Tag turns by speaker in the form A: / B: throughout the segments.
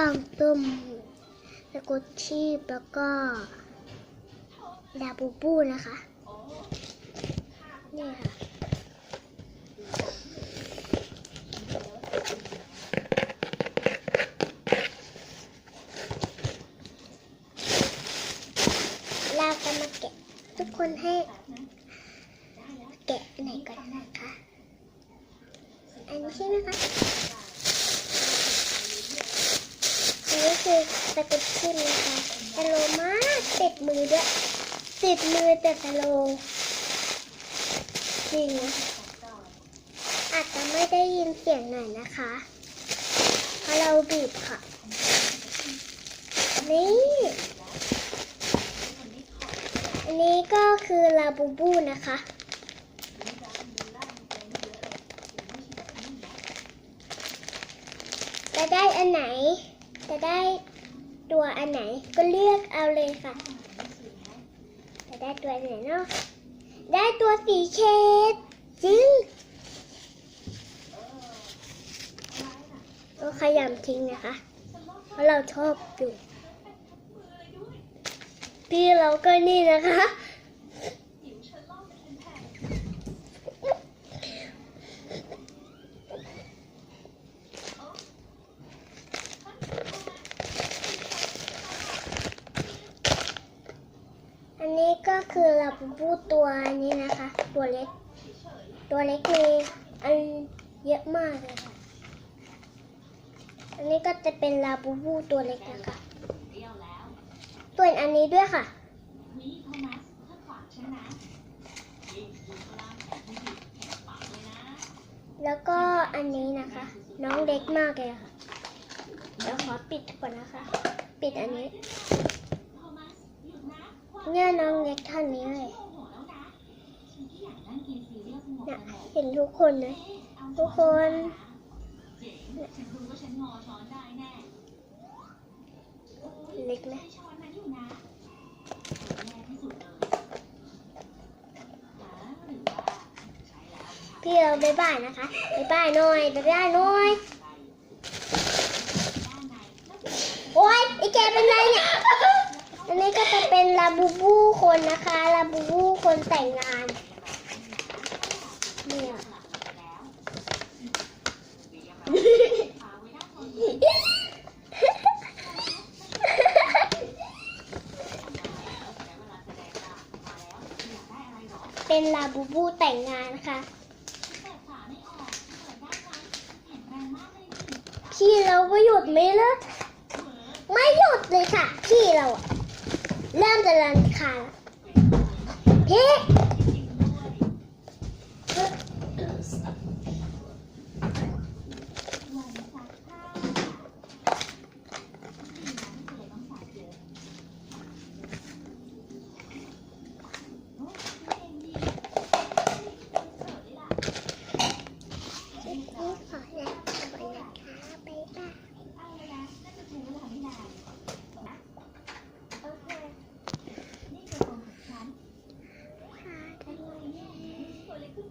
A: กล่องตุ่มสกุชชี่แล้วก็ดาบูบูนะคะ นี่ค่ะ เราจะมาแกะทุกคนให้แกะไหนก่อนนะคะ อันนี้ใช่ไหมคะ อันนี้คือสกุตชิมนะคะสโลมากติดมือด้วยติดมือแต่สโลจริงนะอาจจะไม่ได้ยินเสียงหน่อยนะคะเพราะเราบีบค่ะ นี่อันนี้ก็คือลาบูบูนะคะจะได้อันไหน จะได้ตัวอันไหนก็เลือกเอาเลยค่ะ จะได้ตัวไหนเนาะ ได้ตัวสีเชดจริงก็ขยำทิ้งนะคะ เพราะเราชอบอยู่ พี่เราก็นี่นะคะ ก็คือลาบูบูตัวนี้นะคะ ตัวเล็ก ตัวเล็กมีอันเยอะมากเลยค่ะ อันนี้ก็จะเป็นลาบูบูตัวเล็กนะคะตัวนอันนี้ด้วยค่ะแล้วก็อันนี้นะคะ น้องเล็กมากเลยค่ะ เดี๋ยวขอปิดก่อนนะคะ ปิดอันนี้ เนี่ยน้องเล็กท่านนี้เลยเนี่ยเห็นทุกคนเลยทุกคนเล็กไหมพี่เราบายบายนะคะบายบายหน่อยบายบายหน่อยโอ๊ยไอแกเป็นไรเนี่ย อันนี้ก็จะเป็นลาบูบู คนนะคะลาบูบูคนแต่งงานเนี่ยเป็นลาบูบูแต่งงานนะคะพี่เราก็หยุดไม่เลิกไม่หยุดเลยค่ะ พี่เราเริ่มจะรันคาญ Yeah.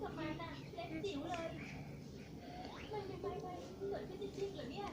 A: ทำไมนะเล็กจิ๋วเลย มันยังไงไปเกิดขึ้นจริงๆเหรอเนี่ย